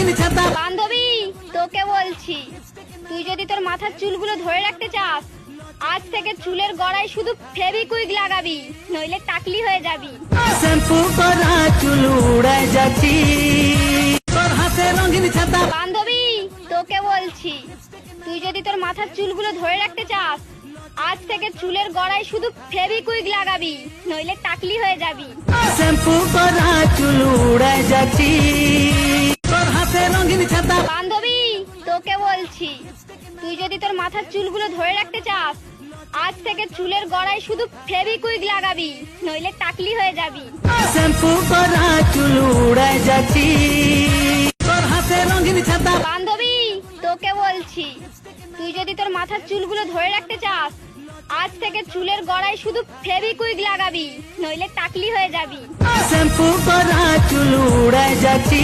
বান্ধবী তোকে বলছি তুই যদি তোর মাথার চুলগুলো ধরে রাখতে চাস আজ থেকে চুলের গড়ায় শুধু ফেভিকুইক লাগাবি নইলে টাকলি হয়ে যাবি। শ্যাম্পু করা চুল উড়ায় যাচ্ছি। তোর হাতে রঙিন ছাতা। বান্ধবী তোকে বলছি তুই যদি তোর মাথার চুলগুলো ধরে রাখতে চাস আজ থেকে চুলের গড়ায় শুধু ফেভিকুইক লাগাবি নইলে টাকলি হয়ে যাবি। শ্যাম্পু করা চুল উড়ায় যাচ্ছি। বলছি? তুই যদি তোর মাথার চুলগুলো ধরে রাখতে চাস আজ থেকে চুলের গড়ায় শুধু ফেভিকুইক লাগাবি নইলে টাকলি হয়ে যাবি। শ্যাম্পু করা চুল যাচ্ছি। তোর হাতে রঙিন ছাতা। বান্ধবী তোকে বলছি তুই যদি তোর মাথার চুলগুলো ধরে রাখতে চাস আজ থেকে চুলের গড়ায় শুধু ফেভিকুইক লাগাবি নইলে টাকলি হয়ে যাবি। শ্যাম্পু করা চুল উড়ায় যাচ্ছি।